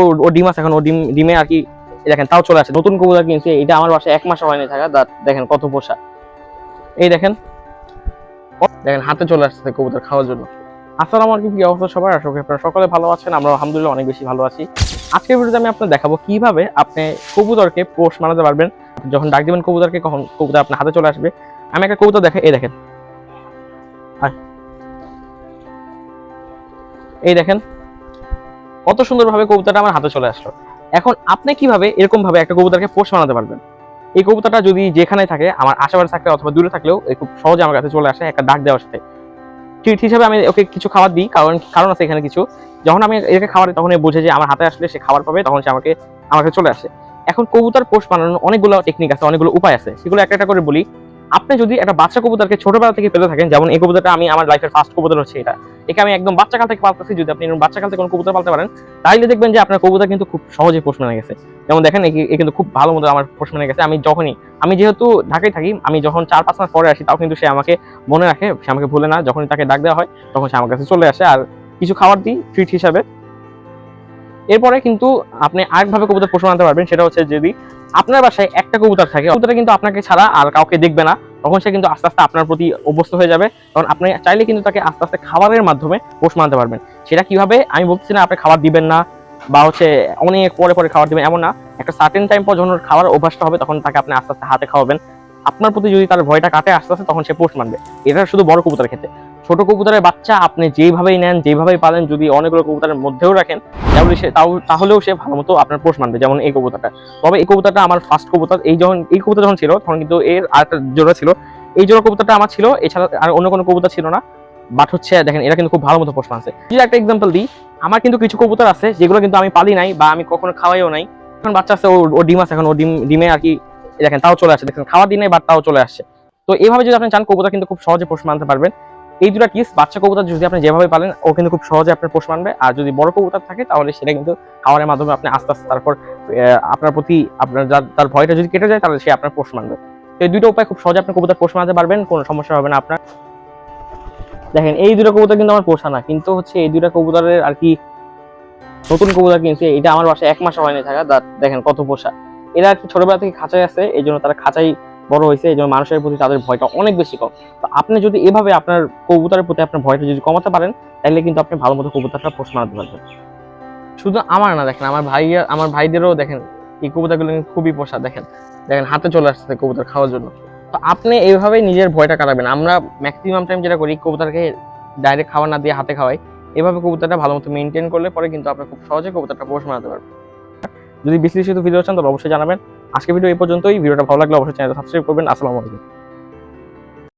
ওর ওর ডিম আছে, এখন ও ডিম, ডিমে আর কি দেখেন, তাও চলে আসে। নতুন কবুতর কিনছি, এটা আমার বাসায় এক মাস হয়নি থাকা দেখেন কত পোষা। এই দেখেন দেখেন, হাতে চলে আসছে কবুতর খাওয়ার জন্য। আসসালামু আলাইকুম, কি অবস্থা সবার? আশা করি আপনারা সকলে ভালো আছেন আমরা আলহামদুলিল্লাহ অনেক বেশি ভালো আছি। আজকের ভিডিওতে আমি আপনাদের দেখাবো কীভাবে আপনি কবুতরকে পোষ মানাতে পারবেন। যখন ডাক দিবেন কবুতরকে, কখন কবুতর আপনার হাতে চলে আসবে। আমি একটা কবুতর দেখে এই দেখেন। এই দেখেন কত সুন্দরভাবে কবুতরটা আমার হাতে চলে আসলো। এখন আপনি কীভাবে এরকম ভাবে একটা কবুতরকে পোষ মানাতে পারবেন? এই কবুতরটা যদি যেখানে থাকে, আমার আশেপাশে থাকলে অথবা দূরে থাকলেও খুব সহজে আমার কাছে চলে আসে একটা ডাক দেওয়ার সাথে। ট্রিট হিসাবে আমি ওকে কিছু খাবার দিই, কারণ কারণ আছে এখানে কিছু। যখন আমি একে খাবার তখন বুঝে যে আমার হাতে আসলে সে খাবার পাবে, তখন সে আমাকে, আমার কাছে চলে আসে। এখন কবুতর পোষ বানানোর অনেকগুলো টেকনিক আছে, অনেকগুলো উপায় আছে। সেগুলো একটা একটা করে বলি। আপনি যদি একটা বাচ্চা কবুতরকে ছোটবেলা থেকে পেলে থাকেন, যেমন এই কবুতরটা আমি আমার লাইফের ফার্স্ট কবুতর হচ্ছে এটা, একে আমি একদম বাচ্চাকাল থেকে পালতেছি, যদি আপনি এরকম বাচ্চাকাল থেকে কোনো কবুতর পালতে পারেন, তাইলে দেখবেন যে আপনার কবুতর কিন্তু খুব সহজে পোষ মেনে গেছে। যেমন দেখেন, এ- কিন্তু খুব ভালো মতো আমার পোষ মেনে গেছে। আমি যখনই আমি যেহেতু ঢাকায় থাকি, আমি যখন চার পাঁচ মাস পরে আসি, তাও কিন্তু সে আমাকে মনে রাখে, সে আমাকে ভুলে না, যখনই তাকে ডাক দেওয়া হয়, তখন সে আমার কাছে চলে আসে। আর কিছু খাবার দিই ট্রিট হিসাবে। এরপরে কিন্তু আপনি আরেকভাবে কবুতর পোষ মানাতে পারবেন, সেটা হচ্ছে যদি আপনার বাসায় একটা কবুতর থাকে, কবুতরটা কিন্তু আপনাকে ছাড়া আর কাউকে দেখবে না, তখন সে কিন্তু আস্তে আস্তে আপনার প্রতি অভ্যস্ত হয়ে যাবে। তখন আপনি চাইলে কিন্তু তাকে আস্তে আস্তে খাবারের মাধ্যমে পোষ মানতে পারবেন। সেটা কীভাবে? আমি বলতেছি না আপনি খাবার দিবেন না, বা হচ্ছে অনেক পরে পরে খাবার দিবেন, এমন না। একটা সার্টেন টাইম পর যখন খাবার অভ্যাসটা হবে, তখন তাকে আপনি আস্তে আস্তে হাতে খাওয়াবেন। আপনার প্রতি যদি তার ভয়টা কাটে আস্তে আস্তে, তখন সে পোষ মানবে এটা শুধু বড় কবুতরের ক্ষেত্রে। ছোট কবুতরের বাচ্চা আপনি যেভাবেই নেন যেভাবেই পালেন, যদি অনেকগুলো কবুতরের মধ্যেও রাখেন, তাহলে সে তাহলেও সে ভালো মতো আপনার পোষ মানবে, যেমন এই কবুতরটা। তবে এই কবুতরটা আমার ফার্স্ট কবুতর, এই যখন এই কবুতর যখন ছিল, তখন কিন্তু এর আরেকটা জোড়া ছিল। এই জোড়া কবুতরটা আমার ছিল, এছাড়া আর অন্য কোনো কবুতর ছিল না। বাট হচ্ছে, দেখেন, এরা কিন্তু খুব ভালো মতো পোষ মানছে। যদি একটা এক্সাম্পল দিই, আমার কিন্তু কিছু কবুতর আছে, যেগুলো কিন্তু আমি পালি নাই বা আমি কখনো খাওয়াইও নাই। এখন বাচ্চা আছে ওর ডিম আছে, এখন ও ডিম ডিমে আর কি, দেখেন, তাও চলে আসে দেখেন, খাওয়া দিনে বাট তাও চলে আসছে। তো এইভাবে যদি আপনি চান, কবুতর কিন্তু খুব সহজে পোষ মানতে পারবেন। এই দুটা কিস বাচ্চা কবুতর যদি আপনি যেভাবে পালেন, ও কিন্তু খুব সহজে আপনার পোষ মানবে। আর যদি বড় কবুতর থাকে, তাহলে সেটা কিন্তু খাওয়ারের মাধ্যমে আপনি আস্তে আস্তে তারপর আপনার প্রতি আপনার তার ভয়টা যদি কেটে যায়, তাহলে সে আপনার পোষ মানবে। তো এই দুটো উপায় খুব সহজে আপনি কবুতর পোষ মানাতে পারবেন, কোনো সমস্যা হবে না আপনার। দেখেন, এই দুটো কবুতর কিন্তু আমার পোষা না, কিন্তু হচ্ছে এই দুটো কবুতরের আর কি নতুন কবুতর কিনছি এটা আমার বাসায় এক মাস হয়নি থাকা দেখেন কত পোষা। এরা আর কি ছোটবেলা থেকে খাঁচায় আছে, এই জন্য তারা খাঁচাই বড় হয়েছে, এই জন্য মানুষের প্রতি তাদের ভয়টা অনেক বেশি কম। তো আপনি যদি এভাবে আপনার কবুতরের প্রতি আপনার ভয়টা যদি কমাতে পারেন, তাহলে কিন্তু আপনি ভালো মতো কবুতরটা পোষ মানাতে পারবেন। শুধু আমার না, দেখেন, আমার ভাই আমার ভাইদেরও দেখেন, এই কবুতরগুলো খুবই পোষা, দেখেন দেখেন, হাতে চলে আসছে কবুতর খাওয়ার জন্য। তো আপনি এইভাবে নিজের ভয়টা কাটাবেন। আমরা ম্যাক্সিমাম টাইম যেটা করি, কবুতরকে ডাইরেক্ট খাবার না দিয়ে হাতে খাওয়াই। এভাবে কবুতরটা ভালো মতো মেনটেন করলে পরে কিন্তু আপনি খুব সহজে কবুতরটা পোষ মানাতে পারবেন। যদি বিশ্লেষিত ভিডিও চান, তাহলে অবশ্যই জানাবেন। আজকে ভিডিও এই পর্যন্তই। ভিডিওটা ভালো লাগলে অবশ্যই চ্যানেলটা সাবস্ক্রাইব করবেন। আসসালামু আলাইকুম।